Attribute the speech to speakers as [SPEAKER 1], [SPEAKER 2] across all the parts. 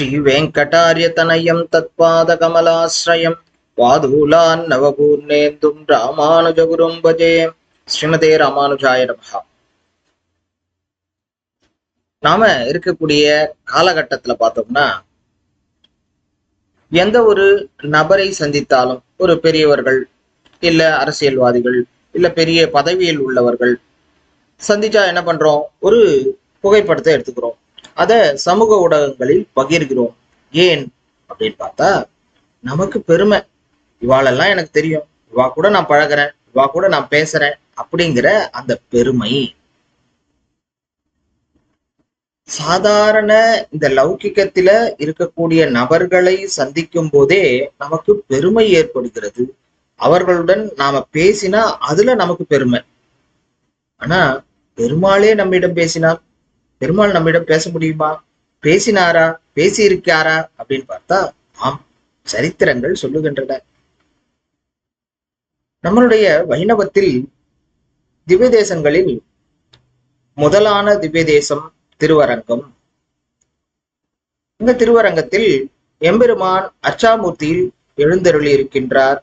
[SPEAKER 1] श्रीवेङ्कटार्यतनयं तत्पादकमलाश्रयं वादूलान् नवपूर्णेन्दुं रामानुजगुरुं भजे ஸ்ரீமதே ராமானுஜாய நமஹா நாம இருக்கக்கூடிய காலகட்டத்துல பார்த்தோம்னா எந்த ஒரு நபரை சந்தித்தாலும் ஒரு பெரியவர்கள் இல்ல அரசியல்வாதிகள் இல்ல பெரிய பதவியில் உள்ளவர்கள் சந்திச்சா என்ன பண்றோம் ஒரு புகைப்படத்தை எடுத்துக்கிறோம் அதை சமூக ஊடகங்களில் பகிர்கிறோம். ஏன் அப்படின்னு பார்த்தா நமக்கு பெருமை. இவாளெல்லாம் எனக்கு தெரியும். இவா கூட நான் பழகுறேன். இவா கூட நான் பேசுறேன் அப்படிங்கிற அந்த பெருமை. சாதாரண இந்த லௌகிக்கத்தில இருக்கக்கூடிய நபர்களை சந்திக்கும் போதே நமக்கு பெருமை ஏற்படுகிறது. அவர்களுடன் நாம பேசினா அதுல நமக்கு பெருமை. ஆனா பெருமாளே நம்மிடம் பேசினால் பெருமாள் நம்மிடம் பேச முடியுமா? பேசினாரா? பேசி அப்படின்னு பார்த்தா ஆம் சரித்திரங்கள் சொல்லுகின்றன. நம்மளுடைய வைணவத்தில் திவ்ய தேசங்களில் முதலான திவ்ய தேசம் திருவரங்கம். இந்த திருவரங்கத்தில் எம்பெருமான் அச்சாமூர்த்தியில் எழுந்தருளி இருக்கின்றார்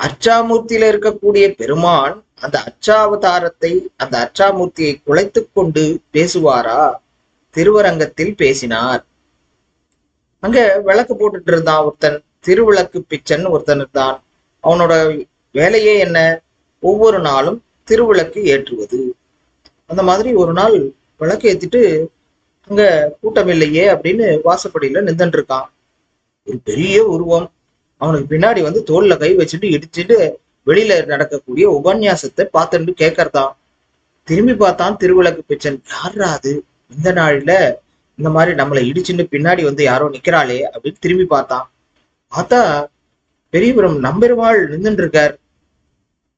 [SPEAKER 1] அச்சாமூர்த்தியில இருக்கக்கூடிய பெருமான் அந்த அச்சாவதாரத்தை அந்த அச்சாமூர்த்தியை குலைத்துக் கொண்டு பேசுவாரா? திருவரங்கத்தில் பேசினார். அங்க விளக்கு போட்டுட்டு இருந்தான் ஒருத்தன். திருவிளக்கு பிச்சன் ஒருத்தன் இருந்தான். அவனோட வேலையே என்ன? ஒவ்வொரு நாளும் திருவிளக்கு ஏற்றுவது. அந்த மாதிரி ஒரு நாள் விளக்கு ஏத்திட்டு அங்க கூட்டம் இல்லையே அப்படின்னு வாசப்படியில நின்றுட்டு இருக்கான். ஒரு பெரிய உருவம். அவனுக்கு பின்னாடி வந்து தோல்ல கை வச்சுட்டு இடிச்சுட்டு வெளியில நடக்கக்கூடிய உபன்யாசத்தை பார்த்துட்டு கேட்கறதான் திரும்பி பார்த்தான் திருவிளக்கு பிச்சன். யாரா அது? இந்த நாள்ல இந்த மாதிரி நம்மளை இடிச்சுட்டு பின்னாடி வந்து யாரோ நிக்கிறாளே அப்படின்னு திரும்பி பார்த்தான். பார்த்தா பெரியபுரம் நம்பெருமாள் நின்றுட்டு இருக்கார்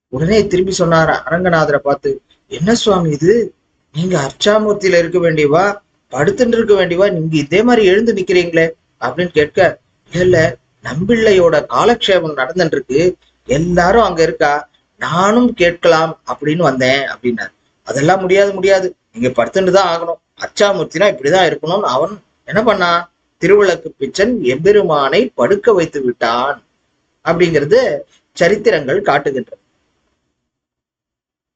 [SPEAKER 1] உடனே திரும்பி சொன்னார் அரங்கநாதரை பார்த்து என்ன சுவாமி இது? நீங்க அர்ச்சாமூர்த்தியில இருக்க வேண்டியவா? படுத்துட்டு இருக்க வேண்டியவா? நீங்க இதே மாதிரி எழுந்து நிக்கிறீங்களே? அப்படின்னு கேட்க இல்ல. நம்பிள்ளையோட காலக்ஷேபம் நடந்துட்டு இருக்கு எல்லாரும் அங்க இருக்கா? நானும் கேட்கலாம் அப்படின்னு வந்தேன் அப்படின்னாரு. அதெல்லாம் முடியாது முடியாது. நீங்க படுத்துட்டு தான் ஆகணும். அச்சாமூர்த்தினா இப்படிதான் இருக்கணும்னு அவன் என்ன பண்ணான் திருவிளக்கு பிச்சன் எம்பெருமானை படுக்க வைத்து விட்டான் அப்படிங்கிறது சரித்திரங்கள் காட்டுகின்றன.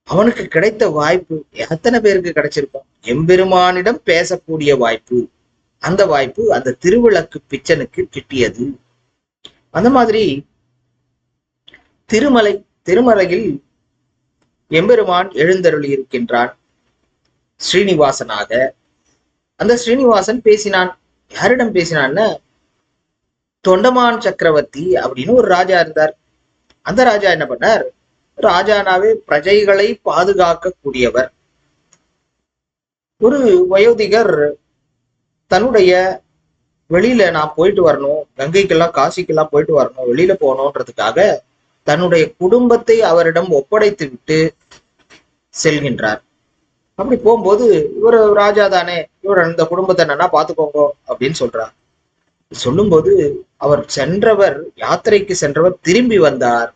[SPEAKER 1] அவனுக்கு கிடைத்த வாய்ப்பு எத்தனை பேருக்கு கிடைச்சிருக்கும்? எம்பெருமானிடம் பேசக்கூடிய வாய்ப்பு. அந்த வாய்ப்பு அந்த திருவிளக்கு பிச்சனுக்கு கிட்டியது. அந்த மாதிரி திருமலை திருமலையில் எம்பெருமான் எழுந்தருளி இருக்கின்றான் ஸ்ரீனிவாசனாக. அந்த ஸ்ரீனிவாசன் பேசினான். யாரிடம் பேசினான்னு தொண்டமான் சக்கரவர்த்தி அப்படின்னு ஒரு ராஜா இருந்தார். அந்த ராஜா என்ன பண்ணார்? ராஜானாவே பிரஜைகளை பாதுகாக்க கூடியவர் ஒரு வயோதிகர் தன்னுடைய வெளியில நான் போயிட்டு வரணும் கங்கைக்கெல்லாம் காசிக்கெல்லாம் போயிட்டு வரணும் வெளியில போகணுன்றதுக்காக தன்னுடைய குடும்பத்தை அவரிடம் ஒப்படைத்து விட்டு செல்கின்றார். அப்படி போகும்போது இவர் ராஜா தானே இவர் இந்த குடும்பத்தை என்னன்னா பாத்துக்கோங்க அப்படின்னு சொல்றார். சொல்லும்போது அவர் சென்றவர் யாத்திரைக்கு சென்றவர் திரும்பி வந்தார்.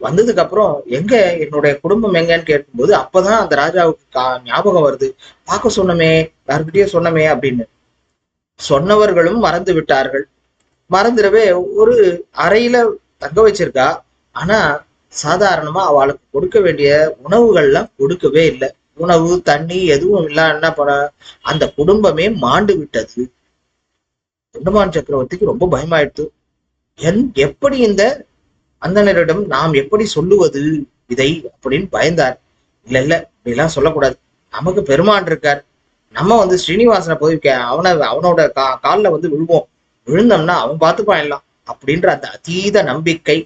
[SPEAKER 1] வந்ததுக்கு அப்புறம் எங்க என்னுடைய குடும்பம் எங்கன்னு கேட்கும்போது அப்பதான் அந்த ராஜாவுக்கு கா ஞாபகம் வருது. பார்க்க சொன்னமே யாருக்கிட்டயே சொன்னமே அப்படின்னு. சொன்னவர்களும் மறந்து விட்டார்கள். மறந்துடவே ஒரு அறையில தங்க வச்சிருக்கா. ஆனா சாதாரணமா அவளுக்கு கொடுக்க வேண்டிய உணவுகள்லாம் கொடுக்கவே இல்லை. உணவு தண்ணி எதுவும் இல்ல என்ன பண்ண? அந்த குடும்பமே மாண்டு விட்டது. தொண்டமான் சக்கரவர்த்திக்கு ரொம்ப பயமாயிடுது என் எப்படி இந்த அந்தனரிடம் நாம் எப்படி சொல்லுவது? இதை அப்படின்னு பயந்தார். இல்ல இல்ல இப்படிலாம் சொல்லக்கூடாது. நமக்கு பெருமான் இருக்கார். நம்ம வந்து ஸ்ரீனிவாசனை போய் அவனை அவனோட கா காலில் வந்து விழுவோம். விழுந்தோம்னா அவன் பார்த்துப்பான் எல்லாம் அப்படின்ற அந்த அதீத நம்பிக்கை.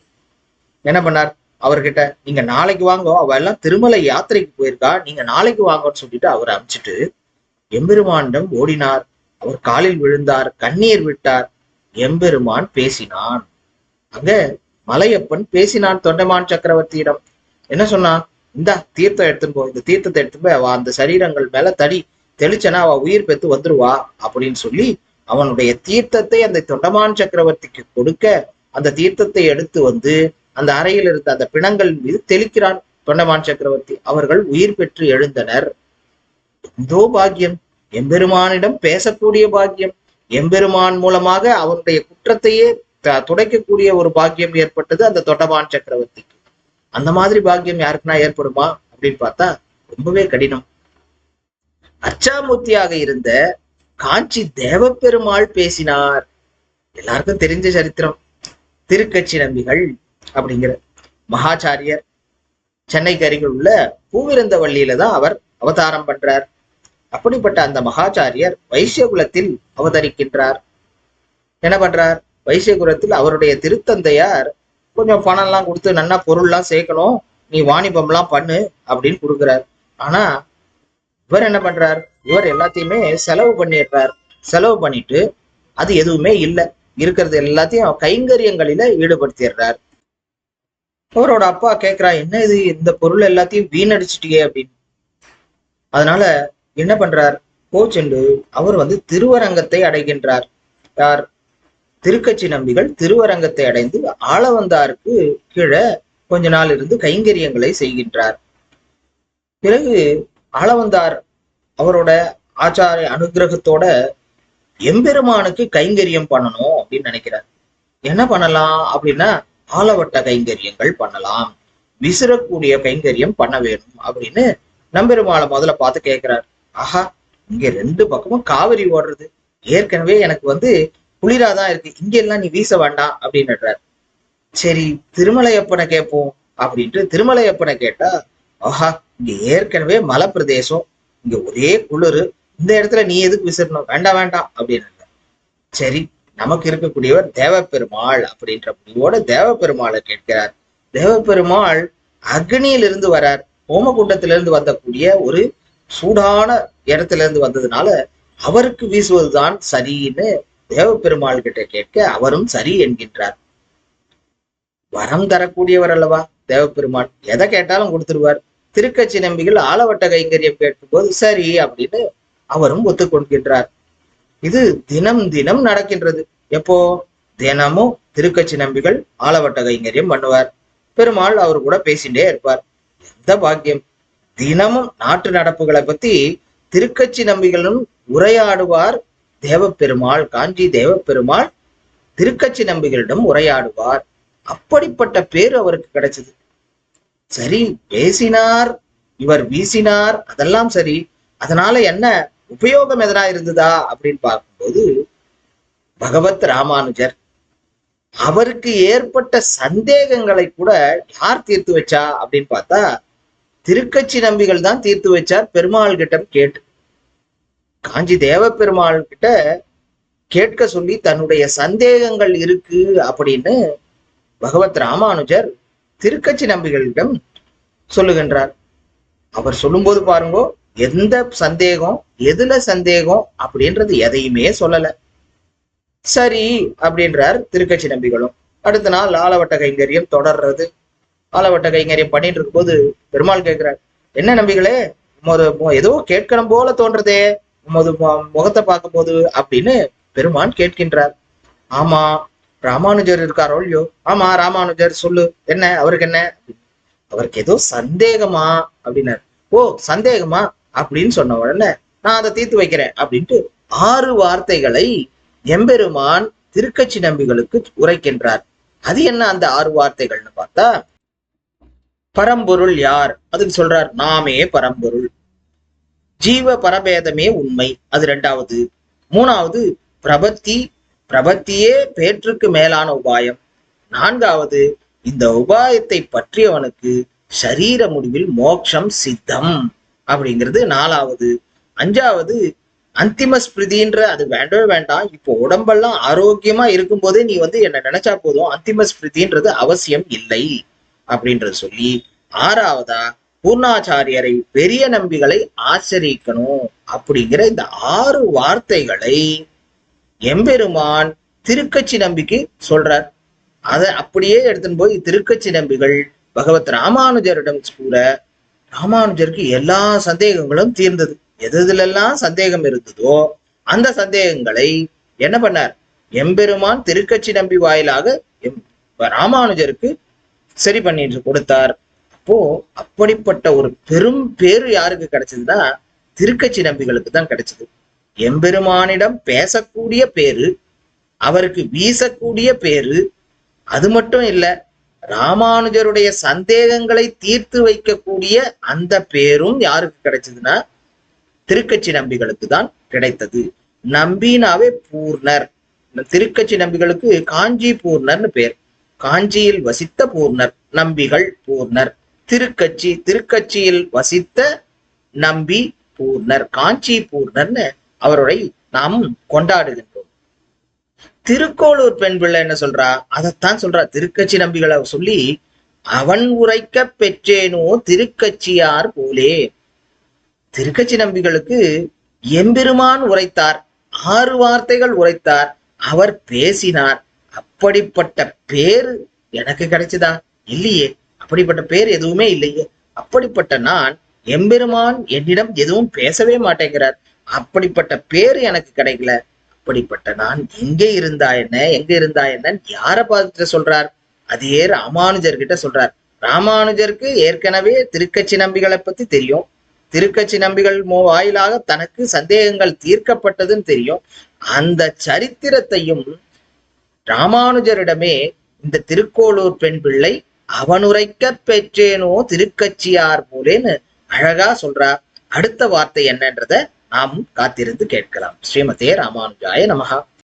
[SPEAKER 1] என்ன பண்ணார்? அவர்கிட்ட நீங்க நாளைக்கு வாங்கோ அவ எல்லாம் திருமலை யாத்திரைக்கு போயிருக்கா நீங்க நாளைக்கு வாங்கன்னு சொல்லிட்டு அவரை அமிச்சிட்டு எம்பெருமானிடம் ஓடினார். அவர் காலில் விழுந்தார் கண்ணீர் விட்டார். எம்பெருமான் பேசினான். அங்க மலையப்பன் பேசினான் தொண்டைமான் சக்கரவர்த்தியிடம். என்ன சொன்னான்? இந்தா தீர்த்தம் எடுத்துன்னு போ இந்த தீர்த்தத்தை எடுத்துன்னு போய் அவ அந்த சரீரங்கள் மேல தடி தெளிச்சனா அவ உயிர் பெற்று வந்துருவா அப்படின்னு சொல்லி அவனுடைய தீர்த்தத்தை அந்த தொண்டமான் சக்கரவர்த்திக்கு கொடுக்க அந்த தீர்த்தத்தை எடுத்து வந்து அந்த அறையில் இருந்த அந்த பிணங்கள் மீது தெளிக்கிறான் தொண்டமான் சக்கரவர்த்தி. அவர்கள் உயிர் பெற்று எழுந்தனர். எந்தோ பாக்கியம். எம்பெருமானிடம் பேசக்கூடிய பாக்கியம். எம்பெருமான் மூலமாக அவனுடைய குற்றத்தையே துடைக்கக்கூடிய ஒரு பாக்கியம் ஏற்பட்டது அந்த தொட்டபான் சக்கரவர்த்திக்கு. அந்த மாதிரி பாக்கியம் யாருக்குன்னா ஏற்படுமா அப்படின்னு பார்த்தா ரொம்பவே கடினம். அச்சாமூர்த்தியாக இருந்த காஞ்சி தேவப்பெருமாள் பேசினார். எல்லாருக்கும் தெரிஞ்ச சரித்திரம். திருக்கட்சி நம்பிகள் அப்படிங்கிற மகாச்சாரியர் சென்னைக்கு அருகில் உள்ள பூவிருந்தவள்ளியில தான் அவர் அவதாரம் பண்றார். அப்படிப்பட்ட அந்த மகாச்சாரியர் வைசியகுலத்தில் அவதரிக்கின்றார். என்ன பண்றார்? வைசியகுலத்தில் அவருடைய திருத்தந்தையார் கொஞ்சம் பணம் எல்லாம் கொடுத்து நல்லா பொருள்லாம் சேர்க்கணும் நீ வாணிபம்லாம் பண்ணு அப்படின்னு கொடுக்குறார். ஆனா இவர் என்ன பண்றார்? இவர் எல்லாத்தையுமே செலவு பண்ணிடுறார் செலவு பண்ணிட்டு அது எதுவுமே இல்லை. இருக்கிறது எல்லாத்தையும் கைங்கரியங்களில ஈடுபடுத்திடுறார். அவரோட அப்பா கேட்கிறா என்ன இது? இந்த பொருள் எல்லாத்தையும் வீணடிச்சிட்டியே அப்படின்னு. அதனால என்ன பண்றார்? கோச்செண்டு அவர் வந்து திருவரங்கத்தை அடைகின்றார். யார்? திருக்கட்சி நம்பிகள் திருவரங்கத்தை அடைந்து ஆளவந்தாருக்கு கீழே கொஞ்ச நாள் இருந்து கைங்கரியங்களை செய்கின்றார். பிறகு ஆளவந்தார் அவரோட ஆச்சாரிய அனுகிரகத்தோட எம்பெருமானுக்கு கைங்கரியம் பண்ணணும் அப்படின்னு நினைக்கிறார். என்ன பண்ணலாம் அப்படின்னா ஆலவட்ட கைங்கரியங்கள் பண்ணலாம். விசிறக்கூடிய கைங்கரியம் பண்ண வேணும் அப்படின்னு நம்பெருமாளை முதல்ல பார்த்து கேட்கிறார். ஆஹா இங்க ரெண்டு பக்கமும் காவிரி ஓடுறது. ஏற்கனவே எனக்கு வந்து குளிராதான் இருக்கு. இங்க எல்லாம் நீ வீச வேண்டாம் அப்படின்னுறார் சரி திருமலையப்பனை கேட்போம் அப்படின்ட்டு திருமலையப்பனை கேட்டா ஆஹா இங்க ஏற்கனவே மலை பிரதேசம் இங்க ஒரே குளிர் இந்த இடத்துல நீ எதுக்கு விசிறணும்? வேண்டாம் வேண்டாம் அப்படின்னு சரி நமக்கு இருக்கக்கூடியவர் தேவப்பெருமாள் அப்படின்ற முடிவோட தேவப்பெருமாளை கேட்கிறார். தேவப்பெருமாள் அக்னியிலிருந்து வரார். ஹோமகுண்டத்திலிருந்து வந்தக்கூடிய ஒரு சூடான இடத்துல இருந்து வந்ததுனால அவருக்கு வீசுவதுதான் சரின்னு தேவப்பெருமாள் கிட்ட கேட்க அவரும் சரி என்கின்றார். வரம் தரக்கூடியவர் அல்லவா? தேவப்பெருமாள் எதை கேட்டாலும் கொடுத்துருவார் திருக்கட்சி நம்பிகள் ஆலவட்ட கைங்கரியம் கேட்கும்போது சரி அப்படின்னு அவரும் ஒத்துக்கொள்கின்றார். இது தினம் தினம் நடக்கின்றது. எப்போ? தினமும் திருக்கட்சி நம்பிகள் ஆலவட்ட கைங்கரியம் பண்ணுவார். பெருமாள் அவர் கூட பேசிட்டே இருப்பார். எந்த பாக்கியம்? தினமும் நாட்டு நடப்புகளை பத்தி திருக்கட்சி நம்பிகளும் உரையாடுவார். தேவப்பெருமாள் காஞ்சி தேவப்பெருமாள் திருக்கட்சி நம்பிகளிடம் உரையாடுவார். அப்படிப்பட்ட பேர் அவருக்கு கிடைச்சது. சரி பேசினார் இவர் வீசினார் அதெல்லாம் சரி. அதனால என்ன உபயோகம் எதனா இருந்ததா அப்படின்னு பார்க்கும்போது பகவத் ராமானுஜர் அவருக்கு ஏற்பட்ட சந்தேகங்களை கூட யார் தீர்த்து வச்சா அப்படின்னு பார்த்தா திருக்கட்சி நம்பிகள் தான் தீர்த்து வச்சார் பெருமாள் கிட்ட. கேட்டு காஞ்சி தேவ பெருமாள் கிட்ட கேட்க சொல்லி தன்னுடைய சந்தேகங்கள் இருக்கு அப்படின்னு பகவத் ராமானுஜர் திருக்கட்சி நம்பிகளிடம் சொல்லுகின்றார். அவர் சொல்லும்போது பாருங்கோ எந்த சந்தேகம் எதுல சந்தேகம் அப்படின்றது எதையுமே சொல்லல. சரி அப்படின்றார் திருக்கட்சி நம்பிகளும். அடுத்த நாள் ஆலவட்ட கைங்கரியம் தொடர்றது. ஆலவட்ட கைங்கரியம் பண்ணிட்டு இருக்கும்போது பெருமாள் கேட்கிறார் என்ன நம்பிகளே ஏதோ கேட்கணும் போல தோன்றதே உமது மு- முகத்தை பார்க்கும்போது அப்படின்னு பெருமான் கேட்கின்றார். ஆமா ராமானுஜர் இருக்காரோ இல்லையோ ஆமா ராமானுஜர் சொல்லு என்ன அவருக்கு என்ன? அவருக்கு ஏதோ சந்தேகமா அப்படின்னாரு. ஓ சந்தேகமா? அப்படின்னு சொன்ன உடனே நான் அதை தீர்த்து வைக்கிறேன் அப்படின்ட்டு ஆறு வார்த்தைகளை எம்பெருமான் திருக்கட்சி நம்பிகளுக்கு உரைக்கின்றார். அது என்ன அந்த ஆறு வார்த்தைகள்னு பார்த்தா பரம்பொருள் யார்? அதுக்கு சொல்றார் நாமே பரம்பொருள். ஜீவ பரபேதமே உண்மை. அது ரெண்டாவது. மூணாவது பிரபத்தி பிரபத்தியே பேற்றுக்கு மேலான உபாயம். நான்காவது இந்த உபாயத்தை பற்றியவனுக்கு சரீர முடிவில் மோட்சம் சித்தம் அப்படிங்கிறது நாலாவது. அஞ்சாவது அந்திம ஸ்பிருதின்ற அது வேண்டவே வேண்டாம். இப்போ உடம்பெல்லாம் ஆரோக்கியமா இருக்கும் போதே நீ வந்து என்ன நினைச்சா போதும். அந்திம ஸ்பிருதின்றது அவசியம் இல்லை அப்படின்றது சொல்லி ஆறாவதா பூர்ணாச்சாரியரை பெரிய நம்பிகளை ஆச்சரிக்கணும் அப்படிங்கிற இந்த ஆறு வார்த்தைகளை எம்பெருமான் திருக்கட்சி நம்பிக்கு சொல்றார். அதை அப்படியே எடுத்துன்னு போய் திருக்கட்சி நம்பிகள் பகவத் ராமானுஜரிடம் கூற ராமானுஜருக்கு எல்லா சந்தேகங்களும் தீர்ந்தது. எது எதுலெல்லாம் சந்தேகம் இருந்ததோ அந்த சந்தேகங்களை என்ன பண்ணார்? எம்பெருமான் திருக்கட்சி நம்பி வாயிலாக எம் ராமானுஜருக்கு சரி பண்ணிட்டு கொடுத்தார். அப்போ அப்படிப்பட்ட ஒரு பெரும் பேரு யாருக்கு கிடைச்சதுன்னா திருக்கட்சி நம்பிகளுக்கு தான் கிடைச்சது. எம்பெருமானிடம் பேசக்கூடிய பேரு அவருக்கு வீசக்கூடிய பேரு அது மட்டும் இல்ல ராமானுஜருடைய சந்தேகங்களை தீர்த்து வைக்கக்கூடிய அந்த பேரும் யாருக்கு கிடைச்சதுன்னா திருக்கட்சி நம்பிகளுக்கு தான் கிடைத்தது. நம்பினாவே பூர்ணர். திருக்கட்சி நம்பிகளுக்கு காஞ்சி பூர்ணர்னு பேர். காஞ்சியில் வசித்த பூர்ணர் நம்பிகள் பூர்ணர். திருக்கட்சி திருக்கட்சியில் வசித்த நம்பி பூர்ணர் காஞ்சி பூர்ணர்னு அவருடைய நாம் கொண்டாடுகின்றோம். திருக்கோளூர் பெண் பிள்ளை என்ன சொல்றா? அதைத்தான் சொல்றா. திருக்கட்சி நம்பிகளை சொல்லி அவன் உரைக்க பெற்றேனோ திருக்கட்சியார் போலே. திருக்கட்சி நம்பிகளுக்கு எம்பெருமான் உரைத்தார் ஆறு வார்த்தைகள் உரைத்தார் அவர் பேசினார். அப்படிப்பட்ட பேரு எனக்கு கிடைச்சதா? இல்லையே. அப்படிப்பட்ட பேர் எதுவுமே இல்லையே. அப்படிப்பட்ட நான் எம்பெருமான் என்னிடம் எதுவும் பேசவே மாட்டேங்கிறார். அப்படிப்பட்ட பேரு எனக்கு கிடைக்கல. அப்படிப்பட்ட நான் எங்கே இருந்தா என்ன எங்க இருந்தா என்ன யார பார்த்துட்டு சொல்றார்? அதே ராமானுஜர் கிட்ட சொல்றார். ராமானுஜருக்கு ஏற்கனவே திருக்கட்சி நம்பிகளை பத்தி தெரியும். திருக்கட்சி நம்பிகள் மோ வாயிலாக தனக்கு சந்தேகங்கள் தீர்க்கப்பட்டதுன்னு தெரியும். அந்த சரித்திரத்தையும் ராமானுஜரிடமே இந்த திருக்கோளூர் பெண் பிள்ளை அவனுரைக்க பெற்றேனோ திருக்கட்சியார் போலேன்னு அழகா சொல்றா. அடுத்த வார்த்தை என்னன்றத நாம் காத்திருந்து கேட்கலாம். ஸ்ரீமதே ராமானுஜாய நமகா